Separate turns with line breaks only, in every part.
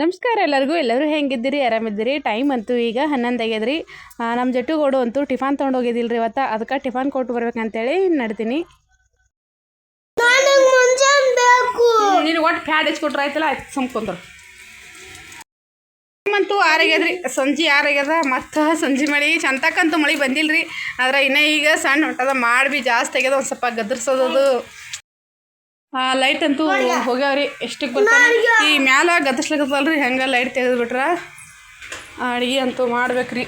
ನಮಸ್ಕಾರ ಎಲ್ಲರಿಗೂ. ಎಲ್ಲರೂ ಹೆಂಗಿದ್ದೀರಿ? ಆರಾಮಿದ್ದೀರಿ? ಟೈಮ್ ಅಂತೂ ಈಗ ಹನ್ನೊಂದು ಆಗ್ಯದ್ರಿ ನಮ್ಮ ಜಟ್ಟುಗೋಡು ಅಂತೂ ಟಿಫಾನ್ ತೊಗೊಂಡು ಹೋಗಿದ್ದಿಲ್ರಿ ಇವತ್ತು. ಅದಕ್ಕೆ ಟಿಫಾನ್ ಕೊಟ್ಟು ಬರ್ಬೇಕಂತೇಳಿ ನಡ್ತೀನಿ. ನೀನು ಒಟ್ಟು ಫ್ಯಾಡ್ ಹಚ್ಕೊಟ್ರೆ ಆಯ್ತಲ್ಲ ಆಯ್ತು ಸುಮ್ಕೊಂಡ್ರು ಅಂತೂ ಆರಾಗ್ಯದ್ರಿ ಸಂಜೆ ಆರಾಗ್ಯದ ಮತ್ತೆ ಸಂಜೆ ಮಳೆ ಚಂತಕ್ಕಂತೂ ಮಳೆ ಬಂದಿಲ್ರಿ. ಆದ್ರೆ ಇನ್ನೂ ಈಗ ಸಣ್ಣ ಹೊಟ್ಟದ ಮಾಡಿ ಭೀ ಜಾಸ್ತಿ ಆಗ್ಯದ. ಒಂದು ಸ್ವಲ್ಪ ಗದರ್ಸೋದು ಲೈಟ್ ಅಂತೂ ಹೋಗ್ಯಾವ್ರಿ. ಎಷ್ಟಕ್ಕೆ ಬರ್ತಾನೆ? ಈ ಮ್ಯಾಲ ಗದರ್ಸ್ಲಕತ್ತಲ್ರಿ ಹೆಂಗೆ ಲೈಟ್ ತೆಗೆದ್ಬಿಟ್ರ? ಅಡುಗೆ ಅಂತೂ ಮಾಡ್ಬೇಕ್ರಿ.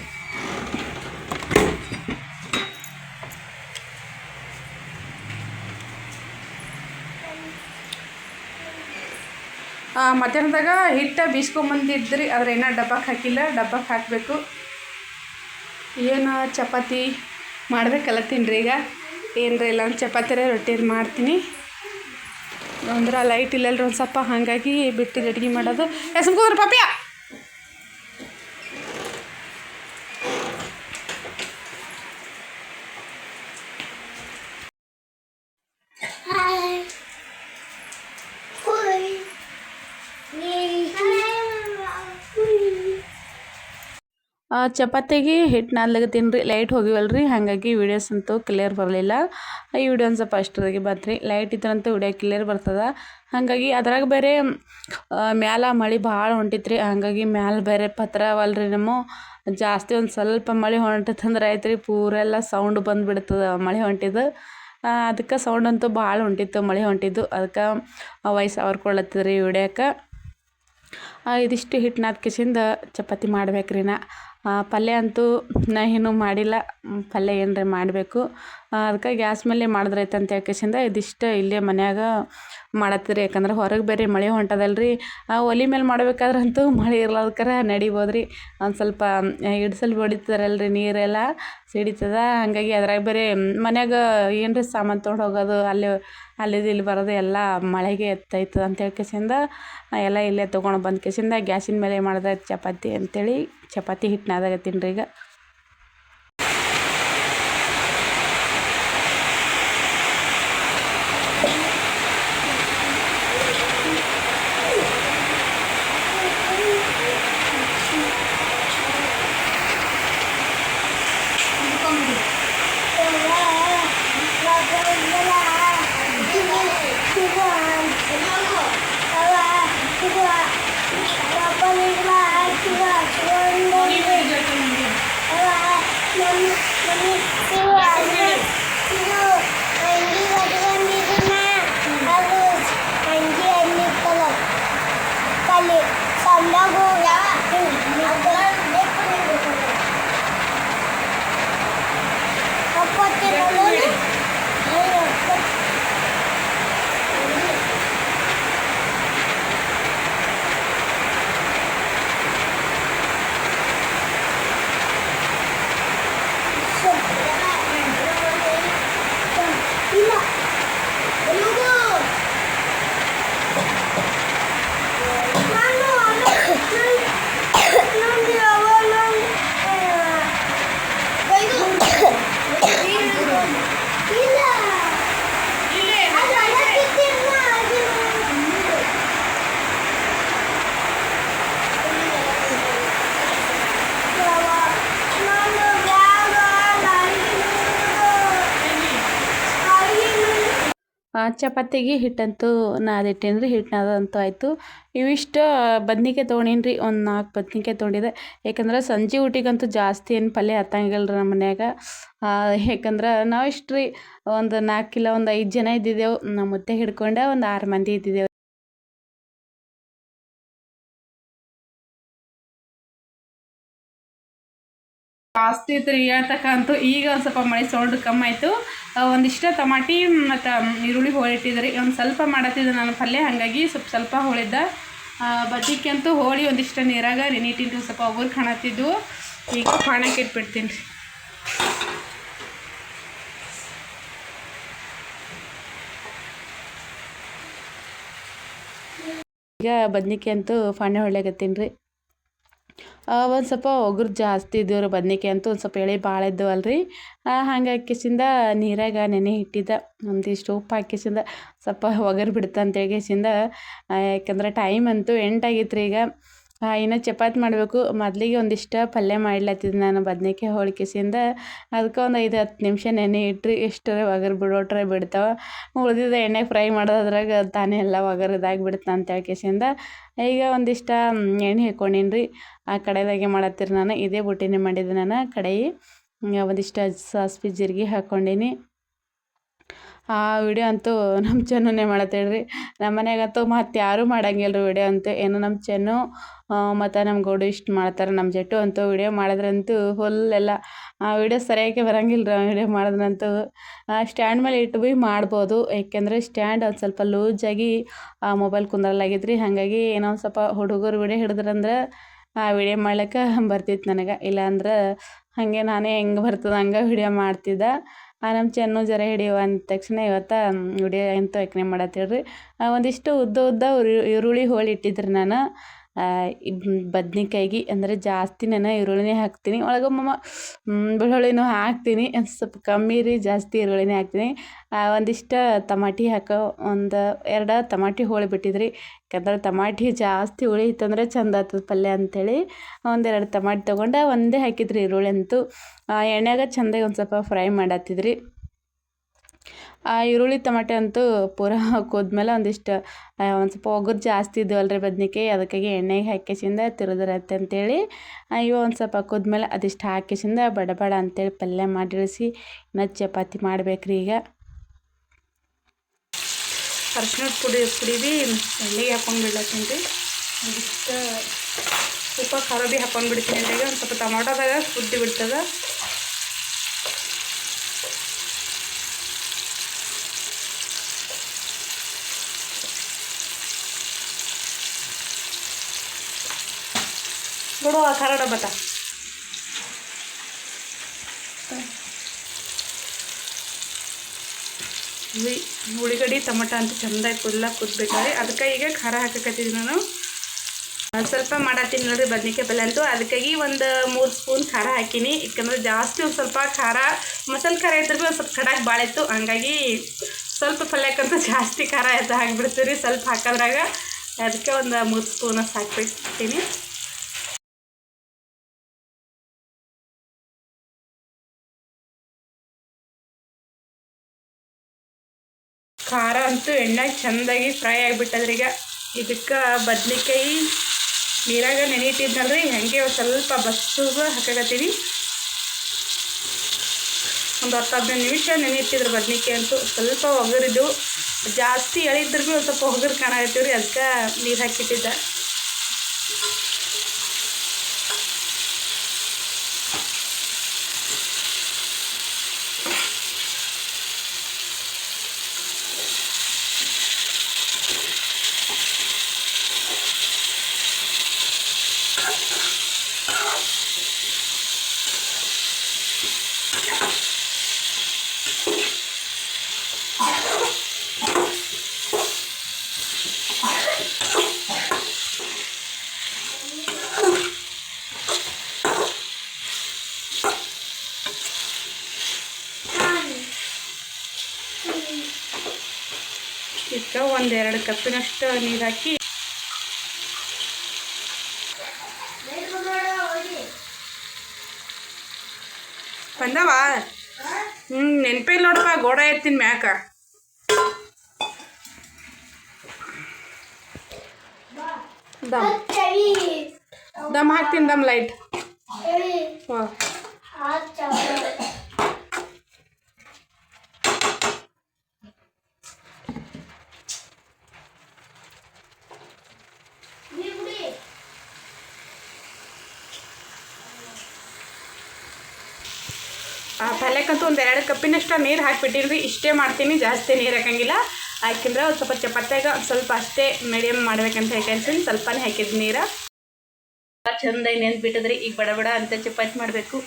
ಆ, ಮಧ್ಯಾಹ್ನದಾಗ ಹಿಟ್ಟು ಬೀಸ್ಕೊಂಬಂದಿದ್ರಿ ಆದ್ರೆ ಇನ್ನೂ ಡಬ್ಬಕ್ಕೆ ಹಾಕಿಲ್ಲ. ಡಬ್ಬಕ್ಕೆ ಹಾಕಬೇಕು. ಏನು ಚಪಾತಿ? ಮಾಡ್ಬೇಕಲ್ಲತ್ತೀನಿ ತಿನ್ರಿ ಈಗ. ಏನರ ಇಲ್ಲ ಚಪಾತಿರ ಚಪಾತಿರೇ ರೊಟ್ಟಿ ಮಾಡ್ತೀನಿ. ಅಂದ್ರೆ ಲೈಟ್ ಇಲ್ಲಲ್ರಿ ಒಂದು ಸ್ವಲ್ಪ ಹಾಗಾಗಿ ಬಿಟ್ಟಿದ್ದು ಅಡುಗೆ ಮಾಡೋದು. ಎಸ್ಕೋದ್ರ ಪಾಪಿಯ ಚಪಾತಿಗೆ ಹಿಟ್ಟು ನಾದ್ಲಗತ್ತೀನಿ ರೀ. ಲೈಟ್ ಹೋಗಿವಲ್ರಿ, ಹಾಗಾಗಿ ವೀಡಿಯೋಸ್ ಅಂತೂ ಕ್ಲಿಯರ್ ಬರಲಿಲ್ಲ. ಈ ವಿಡಿಯೋ ಒಂದು ಸ್ವಲ್ಪ ಅಷ್ಟರಾಗೆ ಬಂತ್ರಿ ಲೈಟ್ ಇದ್ರಂತೂ ವಿಡಿಯೋ ಕ್ಲಿಯರ್ ಬರ್ತದೆ. ಹಾಗಾಗಿ ಅದ್ರಾಗ ಬೇರೆ ಮ್ಯಾಲ ಮಳೆ ಭಾಳ ಹೊಂಟಿತ್ರಿ. ಹಾಗಾಗಿ ಮ್ಯಾಲ ಬೇರೆ ಪತ್ರ ಅವಲ್ರಿ ನಮ್ಮ. ಜಾಸ್ತಿ ಒಂದು ಸ್ವಲ್ಪ ಮಳೆ ಹೊಂಟತಂದ್ರೆ ಆಯ್ತು ರೀ ಪೂರ ಎಲ್ಲ ಸೌಂಡ್ ಬಂದುಬಿಡ್ತದೆ ಮಳೆ ಹೊಂಟಿದ್ದು ಅದಕ್ಕೆ ಸೌಂಡ್ ಅಂತೂ ಭಾಳ ಹೊಂಟಿತ್ತು, ಮಳೆ ಹೊಂಟಿದ್ದು. ಅದಕ್ಕೆ ವಯಸ್ಸು ಅವ್ರು ಕೊಡ್ಲತ್ತಿದ್ರಿ ವಿಡಿಯೋಕ್ಕೆ ಇದಿಷ್ಟು ಹಿಟ್ಟು ನಾದ್ಕಿಸಿಂದ ಚಪಾತಿ ಮಾಡ್ಬೇಕ್ರಿ ನಾ. ಪಲ್ಯ ಅಂತೂ ನಾ ಏನು ಮಾಡಿಲ್ಲ. ಪಲ್ಯ ಏನರ ಮಾಡಬೇಕು. ಅದಕ್ಕೆ ಗ್ಯಾಸ್ ಮೇಲೆ ಮಾಡಿದ್ರೈತೆ ಅಂತ ಹೇಳ್ಕೇಶಿಂದ ಇದಿಷ್ಟು ಇಲ್ಲೇ ಮನ್ಯಾಗ ಮಾಡತ್ತೀರಿ. ಯಾಕಂದ್ರೆ ಹೊರಗೆ ಬೇರೆ ಮಳೆ ಹೊಂಟದಲ್ರಿ. ಆ, ಒಲೆ ಮೇಲೆ ಮಾಡ್ಬೇಕಾದ್ರಂತೂ ಮಳೆ ಇರ್ಲಾರ್ಕರ ನಡಿಬೋದು ರೀ ಒಂದು ಸ್ವಲ್ಪ ಇಡ್ಸಲ್ ರೀ ನೀರೆಲ್ಲ ಸಿಡಿತದ. ಹಾಗಾಗಿ ಅದ್ರಾಗ ಬೇರೆ ಮನ್ಯಾಗ ಏನರ ಸಾಮಾನು ತೊಗೊಂಡು ಹೋಗೋದು, ಅಲ್ಲಿ ಅಲ್ಲಿದು ಇಲ್ಲಿ ಬರೋದು ಎಲ್ಲ ಮಳೆಗೆ ಎತ್ತೈತದ ಅಂತ ಹೇಳ್ಕೇಸಿಂದ ಎಲ್ಲ ಇಲ್ಲೇ ತೊಗೊಂಡು ಬಂದು ಕೇಸಿಂದ ಗ್ಯಾಸಿನ ಮೇಲೆ ಮಾಡಿದ ಚಪಾತಿ ಅಂತೇಳಿ ಚಪಾತಿ ಹಿಟ್ಟು ನಾದಾಗತ್ತೀನಿ ರೀ ಈಗ. ಚಪಾತಿಗೆ ಹಿಟ್ಟಂತೂ ನಾದಿಟ್ಟೇನಿ ರೀ ಹಿಟ್ಟು ಆಯಿತು. ಇವಿಷ್ಟು ಬದ್ನಿಕಾಯಿ ತೊಗೊಂಡೀನಿ ರೀ ಒಂದು ನಾಲ್ಕು ಬದ್ನಿಕಾಯಿ ತೊಗೊಂಡಿದೆ. ಯಾಕಂದ್ರೆ ಸಂಜೆ ಊಟಿಗಂತೂ ಜಾಸ್ತಿ ಏನು ಪಲ್ಯ ಹತ್ತಂಗಿಲ್ಲ ರೀ ನಮ್ಮ ಮನ್ಯಾಗ. ಯಾಕಂದ್ರೆ ನಾವು ಇಷ್ಟು ರೀ ಒಂದು ನಾಲ್ಕು ಕಿಲೋ, ಒಂದು ಐದು ಜನ ಇದ್ದಿದ್ದೆವು. ನಮ್ಮ ಮುದ್ದೆ ಹಿಡ್ಕೊಂಡೆ ಒಂದು ಆರು ಮಂದಿ ಇದ್ದಿದ್ದೆವು. ಜಾಸ್ತಿ ಇತ್ತು ರೀ ಹೇಳ್ತಕ್ಕಂತೂ ಈಗ ಒಂದು ಸ್ವಲ್ಪ ಮಳೆ ಸೌಂಡ್ ಕಮ್ಮಿ ಆಯಿತು ಒಂದಿಷ್ಟು ಟಮಾಟಿ ಮತ್ತು ಈರುಳ್ಳಿ ಹೋಳಿಟ್ಟಿದ್ರಿ ಒಂದು ಸ್ವಲ್ಪ ಮಾಡತ್ತಿದ್ದೆ ನಾನು ಪಲ್ಯ, ಹಾಗಾಗಿ ಸ್ವಲ್ಪ ಸ್ವಲ್ಪ ಹೋಳಿದ್ದ. ಬಜ್ಜಿಗೆ ಅಂತೂ ಹೋಳಿ ಒಂದಿಷ್ಟು ನೀರಾಗ ನೆನಿಟ್ಟಿದ್ದು ಸ್ವಲ್ಪ ಒಬ್ಬರು ಕಾಣತ್ತಿದ್ದು ಈಗ ಪಾಣಕ್ಕೆ ಇಟ್ಬಿಡ್ತೀನಿ ರೀ. ಈಗ ಬದ್ನಿಕಾಯಿ ಅಂತೂ ಫಾಣೆ ರೀ ಒಂದು ಸ್ವಲ್ಪ ಒಗರು ಜಾಸ್ತಿ ಇದ್ದವ್ರು ಬದ್ನಿಕಾಯಿ ಅಂತೂ ಒಂದು ಸ್ವಲ್ಪ ಎಳೆ ಭಾಳ ಇದ್ದವಲ್ಲ ರೀ ಹಂಗೆ ಹಾಕಿಸಿಂದ ನೀರಾಗ ನೆನೆ ಇಟ್ಟಿದ್ದ. ಒಂದಿಷ್ಟು ಉಪ್ಪು ಹಾಕಿಸಿಂದ ಸ್ವಲ್ಪ ಒಗರು ಬಿಡ್ತು ಅಂತೇಳಿ ಕಿಸಿಂದ ಯಾಕಂದ್ರೆ ಟೈಮ್ ಅಂತೂ ಎಂಟಾಗಿತ್ತು ರೀ ಈಗ. ಇನ್ನು ಚಪಾತಿ ಮಾಡಬೇಕು. ಮೊದಲಿಗೆ ಒಂದಿಷ್ಟು ಪಲ್ಯ ಮಾಡ್ಲತ್ತಿದ್ದು ನಾನು ಬದನೇಕಾಯಿ ಹೋಳಿಕೆಸಿಂದ ಅದಕ್ಕೆ ಒಂದು ಐದು ಹತ್ತು ನಿಮಿಷ ನೆನೆ ಇಟ್ಟರೆ ಎಷ್ಟು ಒಗರು ಬಿಡೋಟ್ರೆ ಬಿಡ್ತಾವೆ. ಉಳಿದಿದ್ದ ಎಣ್ಣೆ ಫ್ರೈ ಮಾಡೋದ್ರಾಗ ತಾನೇ ಎಲ್ಲ ಒಗರು ಇದಾಗಿ ಅಂತ ಹೇಳ್ಕೇಸಿಂದ ಈಗ ಒಂದಿಷ್ಟು ಎಣ್ಣೆ ಹಾಕ್ಕೊಂಡೀನಿ ಆ ಕಡೆದಾಗೆ ಮಾಡತ್ತೀರಿ ನಾನು. ಇದೇ ಬುಟ್ಟಿನೇ ಮಾಡಿದ್ದೆ ನಾನು ಕಡಾಯಿ. ಒಂದಿಷ್ಟು ಸಾಸ್ವಿ ಜೀರಿಗೆ ಹಾಕ್ಕೊಂಡೀನಿ ಆ ವಿಡಿಯೋ ಅಂತೂ ನಮ್ಮ ಚೆನ್ನುನೇ ಮಾಡತ್ತೇಳ್ರಿ ನಮ್ಮ ಮನೆಯಾಗಂತೂ ಮತ್ತು ಯಾರೂ ಮಾಡಂಗಿಲ್ಲ ರೀ ವಿಡಿಯೋ ಅಂತೂ. ಏನು ನಮ್ಮ ಚೆನ್ನು ಮತ್ತು ನಮ್ಮ ಗೌಡು ಇಷ್ಟು ಮಾಡ್ತಾರೆ ನಮ್ಮ ಜಟ್ಟು ಅಂತೂ ವಿಡಿಯೋ ಮಾಡಿದ್ರಂತೂ ಫುಲ್ ಎಲ್ಲ ಆ ವಿಡಿಯೋ ಸರಿಯಾಗಿ ಬರಂಗಿಲ್ಲ ರೀ ವಿಡಿಯೋ ಮಾಡಿದ್ರಂತೂ. ಸ್ಟ್ಯಾಂಡ್ ಮೇಲೆ ಇಟ್ಟು ಭೀ ಮಾಡ್ಬೋದು. ಏಕೆಂದರೆ ಸ್ಟ್ಯಾಂಡ್ ಒಂದು ಸ್ವಲ್ಪ ಲೂಸಾಗಿ ಆ, ಮೊಬೈಲ್ ಕುಂದ್ರಲ್ಲಾಗಿದ್ರಿ ಹಾಗಾಗಿ ಏನೋ ಒಂದು ಸ್ವಲ್ಪ ಹುಡುಗರು ವಿಡಿಯೋ ಹಿಡಿದ್ರಂದ್ರೆ ಆ ವಿಡಿಯೋ ಮಾಡ್ಲಿಕ್ಕೆ ಬರ್ತಿತ್ತು ನನಗೆ. ಇಲ್ಲಾಂದ್ರೆ ಹಾಗೆ ನಾನೇ ಹೆಂಗೆ ಬರ್ತದೆ ಹಂಗೆ ವಿಡಿಯೋ ಮಾಡ್ತಿದ್ದೆ. ನಮ್ಮ ಚೆನ್ನು ಜರ ಹಿಡಿಯುವ ಅಂದ ತಕ್ಷಣ ಇವತ್ತು ವಿಡಿಯೋ ಎಂತ ಯೋಚನೆ ಮಾಡತ್ತೇಳ್ರಿ? ಒಂದಿಷ್ಟು ಉದ್ದ ಉದ್ದ ಈರುಳ್ಳಿ ಹೋಳಿ ಇಟ್ಟಿದ್ರಿ ನಾನು. ಬದ್ನಿಕಾಯಿಗೆ ಅಂದರೆ ಜಾಸ್ತಿ ನಾನು ಈರುಳ್ಳಿನೇ ಹಾಕ್ತೀನಿ. ಒಳಗೊಮ್ಮಮ್ಮ ಬೆಳ್ಳುಳ್ಳಿನೂ ಹಾಕ್ತೀನಿ. ಸ್ವಲ್ಪ ಕಮ್ಮಿ ರೀ, ಜಾಸ್ತಿ ಈರುಳ್ಳಿನೇ ಹಾಕ್ತೀನಿ. ಒಂದಿಷ್ಟು ತಮಾಟಿ ಹಾಕೋ, ಒಂದು ಎರಡು ತಮಾಟಿ ಹೋಳಿ ಬಿಟ್ಟಿದ್ರಿ. ಯಾಕಂದ್ರೆ ಟಮಾಟಿ ಜಾಸ್ತಿ ಇತ್ತಂದ್ರೆ ಚಂದ ಆಗ್ತದೆ ಪಲ್ಯ ಅಂಥೇಳಿ ಒಂದೆರಡು ತಮಾಟಿ ತೊಗೊಂಡು ಒಂದೇ ಹಾಕಿದ್ರಿ ಈರುಳ್ಳಿ ಅಂತೂ. ಎಣ್ಣೆಗೆ ಚೆಂದಾಗಿ ಒಂದು ಸ್ವಲ್ಪ ಫ್ರೈ ಮಾಡತ್ತಿದ್ರಿ. ಈರುಳ್ಳಿ ಟಮಾಟೆ ಅಂತೂ ಪೂರ ಹಾಕೋದ್ಮೇಲೆ ಒಂದಿಷ್ಟು ಒಂದು ಸ್ವಲ್ಪ ಒಗ್ಗರ್ ಜಾಸ್ತಿ ಇದ್ದವಲ್ಲ ರೀ ಬದ್ನಿಕಾಯಿ, ಅದಕ್ಕಾಗಿ ಎಣ್ಣೆಗೆ ಹಾಕಿಸಿಂದ ತಿರುದ್ರತ್ತೆ ಅಂತೇಳಿ ಇವು ಒಂದು ಸ್ವಲ್ಪ ಹಾಕೋದ್ಮೇಲೆ ಅದಿಷ್ಟು ಹಾಕಿಸಿಂದ ಬಡ ಬಡ ಅಂತೇಳಿ ಪಲ್ಯ ಮಾಡಿಳಿಸಿ ಇನ್ನು ಚಪಾತಿ ಮಾಡ್ಬೇಕ್ರಿ ಈಗ. ಅರ್ಶಿನ ಪುಡಿ ಪುಡಿ ಭೀ ಎಣ್ಣೆಗೆ ಹಾಕೊಂಡು ಬಿಡ್ಲತ್ತೀನಿ ರೀ. ಒಂದಿಷ್ಟು ಉಪ್ಪ ಖಾರ ಈಗ ಒಂದು ಸ್ವಲ್ಪ ಟೊಮಾಟೋದಾಗ ಕುದ್ದಿ ಬಿಡ್ತದೆ. ನೋಡು ಆ ಖಾರ ಡಬ್ಬತ್ತ ಉಳಿಗಡಿ ಟೊಮಟ ಅಂತ ಚೆಂದಾಗಿ ಕುದ್ಲ ಕುದ್ಬೇಕಾದ್ರೆ ಅದಕ್ಕೆ ಈಗ ಖಾರ ಹಾಕಕತ್ತೀನಿ ನಾನು. ಸ್ವಲ್ಪ ಮಾಡತ್ತೀನಿ ನೋಡ್ರಿ ಬದ್ನಿಕಾಯಿ ಪಲ್ಯ ಅಂತೂ. ಅದಕ್ಕಾಗಿ ಒಂದು ಮೂರು ಸ್ಪೂನ್ ಖಾರ ಹಾಕೀನಿ. ಯಾಕಂದ್ರೆ ಜಾಸ್ತಿ ಒಂದು ಸ್ವಲ್ಪ ಖಾರ, ಮಸಾಲೆ ಖಾರ ಇದ್ರೆ ಒಂದು ಸ್ವಲ್ಪ ಕಡಾಕ್ ಭಾಳ ಇತ್ತು. ಹಂಗಾಗಿ ಸ್ವಲ್ಪ ಪಲ್ಯಕ್ಕಂತ ಜಾಸ್ತಿ ಖಾರ ಎದ್ದು ಹಾಕಿಬಿಡ್ತೀವಿ ಸ್ವಲ್ಪ ಹಾಕೋದ್ರಾಗ ಅದಕ್ಕೆ ಒಂದು ಮೂರು ಸ್ಪೂನ್ ಹಾಕ್ಬಿಡ್ತೀನಿ ಅಂತೂ ಎಣ್ಣೆ ಚೆಂದಾಗಿ ಫ್ರೈ ಆಗಿಬಿಟ್ಟದ್ರೀಗ ಇದಕ್ಕೆ ಬದ್ನಿಕಾಯಿ ನೀರಾಗ ರೀ ಹಾಗೆ ಸ್ವಲ್ಪ ಬಸ್ಸುಗ ಹಾಕಕತ್ತೀವಿ. ಒಂದು ಹತ್ತು ಹದಿನೈದು ನಿಮಿಷ ನೆನೀತಿದ್ರು ಬದ್ನಿಕಾಯಿ ಅಂತೂ. ಸ್ವಲ್ಪ ಒಗರಿದ್ದು ಜಾಸ್ತಿ ಎಳಿದ್ರು ಭೀ ಸ್ವಲ್ಪ ಒಗರು ಕಾಣಕತ್ತೀವಿ ರೀ ಅದಕ್ಕೆ ನೀರು ಹಾಕಿಟ್ಟಿದ್ದೆ. ಇದಕ್ಕೆ ಒಂದೆರಡು ಕಪ್ಪಿನಷ್ಟು ನೀರು ಹಾಕಿ. ಬಂದವ? ಹ್ಞೂ ನೆನಪಿಲ್ಲ ನೋಡಪ್ಪ, ಗೋಡ ಇರ್ತೀನಿ ಮ್ಯಾಕ. ದಮ್. ದಮ್ ಹಾಕ್ತೀನಿ, ದಮ್ ಲೈಟ್. ಹಾಂ ಆ ಪಲ್ಯಕ್ಕಂತೂ ಒಂದು ಎರಡು ಕಪ್ಪಿನಷ್ಟು ನೀರು ಹಾಕಿಬಿಟ್ಟಿನಿ ರೀ ಇಷ್ಟೇ ಮಾಡ್ತೀನಿ. ಜಾಸ್ತಿ ನೀರು ಹಾಕಂಗಿಲ್ಲ. ಹಾಕಿದ್ರೆ ಒಂದು ಸ್ವಲ್ಪ ಚಪಾತ್ಯಾಗ ಸ್ವಲ್ಪ ಅಷ್ಟೇ ಮೀಡಿಯಮ್ ಮಾಡ್ಬೇಕಂತ ಹೇಳ್ಕೊಂತೀನಿ ಸ್ವಲ್ಪನೇ ಹಾಕಿದ್ದು ನೀರು. ಚಂದ ನೆನ್ಪಿಟ್ಟದ್ರಿ. ಈಗ ಬಡ ಬಡ ಅಂತ ಚಪಾತಿ ಮಾಡಬೇಕು.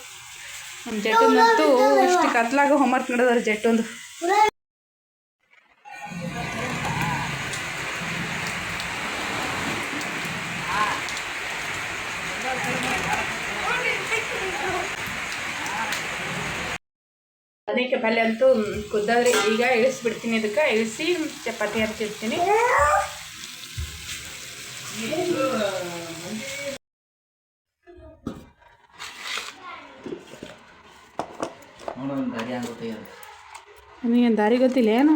ಜಟ್ಟು ಮತ್ತು ಇಷ್ಟು ಕತ್ಲಾಗ ಹೋಮ್ವರ್ಕ್ ನಡೆದವ್ರಿ ಜಟ್ಟೊಂದು. ಬದನೆಕಾಯಿ ಪಲ್ಯ ಅಂತೂ ಕುದ್ದಾದ್ರೆ. ಈಗ ಇಳಿಸ್ಬಿಡ್ತೀನಿ ಇದಕ್ಕೆ. ಇಳಿಸಿ ಚಪಾತಿ ಹಚ್ಚಿರ್ತೀನಿ.
ನನಗೆ ದಾರಿ
ಗೊತ್ತಿಲ್ಲ ಏನು?